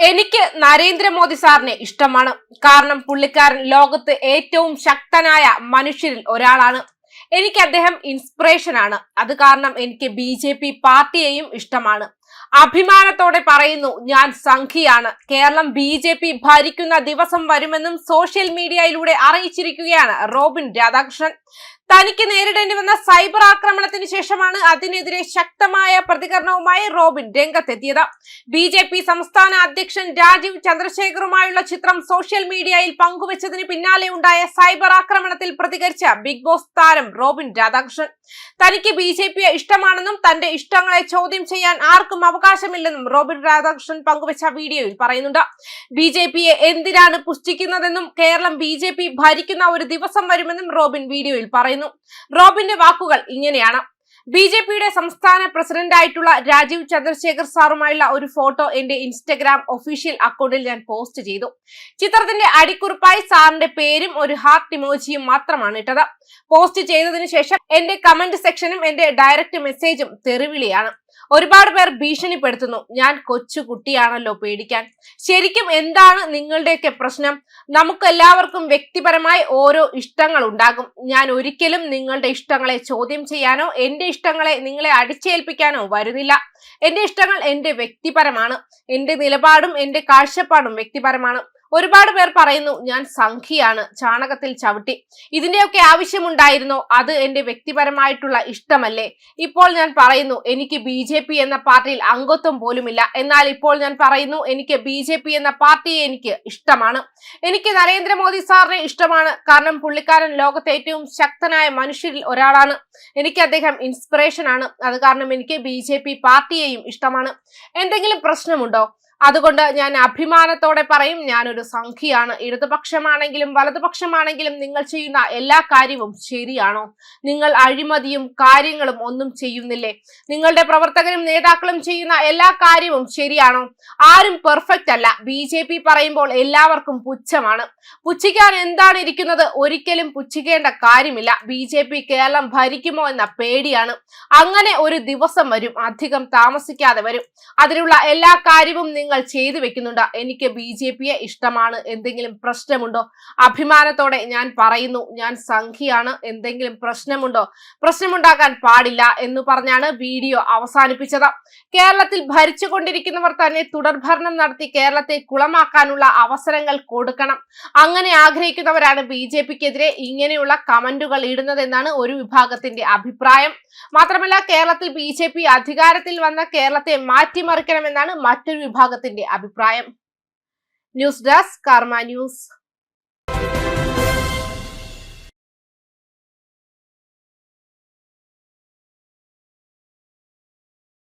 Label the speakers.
Speaker 1: എനിക്ക് നരേന്ദ്രമോദി സാറിനെ ഇഷ്ടമാണ്. കാരണം പുള്ളിക്കാരൻ ലോകത്ത് ഏറ്റവും ശക്തനായ മനുഷ്യരിൽ ഒരാളാണ്. എനിക്ക് അദ്ദേഹം ഇൻസ്പിറേഷൻ ആണ്. അത് കാരണം എനിക്ക് ബി ജെ പി പാർട്ടിയെയും ഇഷ്ടമാണ്. അഭിമാനത്തോടെ പറയുന്നു ഞാൻ സംഘിയാണ്. കേരളം ബി ജെ പി ഭരിക്കുന്ന ദിവസം വരുമെന്നും സോഷ്യൽ മീഡിയയിലൂടെ അറിയിച്ചിരിക്കുകയാണ് റോബിൻ രാധാകൃഷ്ണൻ. തനിക്ക് നേരിടേണ്ടി വന്ന സൈബർ ആക്രമണത്തിന് ശേഷമാണ് അതിനെതിരെ ശക്തമായ പ്രതികരണവുമായി റോബിൻ രംഗത്തെത്തിയത്. ബി ജെ പി സംസ്ഥാന അധ്യക്ഷൻ രാജീവ് ചന്ദ്രശേഖറുമായുള്ള ചിത്രം സോഷ്യൽ മീഡിയയിൽ പങ്കുവച്ചതിന് പിന്നാലെ ഉണ്ടായ സൈബർ ആക്രമണത്തിൽ പ്രതികരിച്ച ബിഗ് ബോസ് താരം റോബിൻ രാധാകൃഷ്ണൻ. തനിക്ക് ബി ജെ പിയെ ഇഷ്ടമാണെന്നും തന്റെ ഇഷ്ടങ്ങളെ ചോദ്യം ചെയ്യാൻ ആർക്കും അവകാശമില്ലെന്നും റോബിൻ രാധാകൃഷ്ണൻ പങ്കുവച്ച വീഡിയോയിൽ പറയുന്നുണ്ട്. ബി ജെ പിയെ എന്തിനാണ് പുഷ്ടിക്കുന്നതെന്നും കേരളം ബി ജെ പി ഭരിക്കുന്ന ഒരു ദിവസം വരുമെന്നും റോബിൻ വീഡിയോയിൽ പറയുന്നു. റോബിന്റെ വാക്കുകൾ ഇങ്ങനെയാണ്. ബി ജെ പിയുടെ സംസ്ഥാന പ്രസിഡന്റായിട്ടുള്ള രാജീവ് ചന്ദ്രശേഖർ സാറുമായുള്ള ഒരു ഫോട്ടോ എന്റെ ഇൻസ്റ്റഗ്രാം ഒഫീഷ്യൽ അക്കൗണ്ടിൽ ഞാൻ പോസ്റ്റ് ചെയ്തു. ചിത്രത്തിന്റെ അടിക്കുറിപ്പായി സാറിന്റെ പേരും ഒരു ഹാർട്ട് ഇമോജിയും മാത്രമാണ് ഇട്ടത്. പോസ്റ്റ് ചെയ്തതിനു ശേഷം എന്റെ കമന്റ് സെക്ഷനും എന്റെ ഡയറക്റ്റ് മെസ്സേജും തെറിവിളിയാണ്. ഒരുപാട് പേർ ഭീഷണിപ്പെടുത്തുന്നു. ഞാൻ കൊച്ചു കുട്ടിയാണല്ലോ പേടിക്കാൻ. ശരിക്കും എന്താണ് നിങ്ങളുടെയൊക്കെ പ്രശ്നം? നമുക്ക് എല്ലാവർക്കും വ്യക്തിപരമായി ഓരോ ഇഷ്ടങ്ങൾ ഉണ്ടാകും. ഞാൻ ഒരിക്കലും നിങ്ങളുടെ ഇഷ്ടങ്ങളെ ചോദ്യം ചെയ്യാനോ എന്റെ ഇഷ്ടങ്ങളെ നിങ്ങളെ അടിച്ചേൽപ്പിക്കാനോ വരുന്നില്ല. എന്റെ ഇഷ്ടങ്ങൾ എന്റെ വ്യക്തിപരമാണ്. എന്റെ നിലപാടും എന്റെ കാഴ്ചപ്പാടും വ്യക്തിപരമാണ്. ഒരുപാട് പേർ പറയുന്നു ഞാൻ സംഖ്യയാണ് ചാണകത്തിൽ ചവിട്ടി. ഇതിന്റെയൊക്കെ ആവശ്യമുണ്ടായിരുന്നോ അത് എന്റെ വ്യക്തിപരമായിട്ടുള്ള ഇഷ്ടമല്ലേ? ഇപ്പോൾ ഞാൻ പറയുന്നു എനിക്ക് ബി എന്ന പാർട്ടിയിൽ അംഗത്വം പോലുമില്ല. എന്നാൽ ഇപ്പോൾ ഞാൻ പറയുന്നു എനിക്ക് ബി എന്ന പാർട്ടിയെ എനിക്ക് ഇഷ്ടമാണ്. എനിക്ക് നരേന്ദ്രമോദി സാറിനെ ഇഷ്ടമാണ്. കാരണം പുള്ളിക്കാരൻ ലോകത്തെ ഏറ്റവും ശക്തനായ മനുഷ്യരിൽ ഒരാളാണ്. എനിക്ക് അദ്ദേഹം ഇൻസ്പിറേഷൻ ആണ്. അത് കാരണം എനിക്ക് ബി പാർട്ടിയെയും ഇഷ്ടമാണ്. എന്തെങ്കിലും പ്രശ്നമുണ്ടോ? അതുകൊണ്ട് ഞാൻ അഭിമാനത്തോടെ പറയും ഞാനൊരു സംഖ്യയാണ്. ഇടതുപക്ഷമാണെങ്കിലും വലതുപക്ഷമാണെങ്കിലും നിങ്ങൾ ചെയ്യുന്ന എല്ലാ കാര്യവും ശരിയാണോ? നിങ്ങൾ അഴിമതിയും കാര്യങ്ങളും ഒന്നും ചെയ്യുന്നില്ലേ? നിങ്ങളുടെ പ്രവർത്തകരും നേതാക്കളും ചെയ്യുന്ന എല്ലാ കാര്യവും ശരിയാണോ? ആരും പെർഫെക്റ്റ് അല്ല. ബി ജെ പി പറയുമ്പോൾ എല്ലാവർക്കും പുച്ഛമാണ്. പുച്ഛിക്കാൻ എന്താണ് ഇരിക്കുന്നത്? ഒരിക്കലും പുച്ഛിക്കേണ്ട കാര്യമില്ല. ബി ജെ പി കേരളം ഭരിക്കുമോ എന്ന പേടിയാണ്. അങ്ങനെ ഒരു ദിവസം വരും. അധികം താമസിക്കാതെ വരും. അതിനുള്ള എല്ലാ കാര്യവും നിങ്ങൾ ചെയ്തു വെക്കുന്നുണ്ട്. എനിക്ക് ബി ജെ പിയെ ഇഷ്ടമാണ്. എന്തെങ്കിലും പ്രശ്നമുണ്ടോ? അഭിമാനത്തോടെ ഞാൻ പറയുന്നു ഞാൻ സംഖ്യയാണ് എന്തെങ്കിലും പ്രശ്നമുണ്ടോ? പ്രശ്നമുണ്ടാകാൻ പാടില്ല എന്ന് പറഞ്ഞാണ് വീഡിയോ അവസാനിപ്പിച്ചത്. കേരളത്തിൽ ഭരിച്ചുകൊണ്ടിരിക്കുന്നവർ തന്നെ തുടർഭരണം നടത്തി കേരളത്തെ കുളമാക്കാനുള്ള അവസരങ്ങൾ കൊടുക്കണം. അങ്ങനെ ആഗ്രഹിക്കുന്നവരാണ് ബി ജെ പിക്കെതിരെ ഇങ്ങനെയുള്ള കമന്റുകൾ ഇടുന്നതെന്നാണ് ഒരു വിഭാഗത്തിന്റെ അഭിപ്രായം. മാത്രമല്ല കേരളത്തിൽ ബി ജെ പി അധികാരത്തിൽ വന്ന കേരളത്തെ മാറ്റിമറിക്കണമെന്നാണ് മറ്റൊരു Sangatindi Abi Prime News Karma News.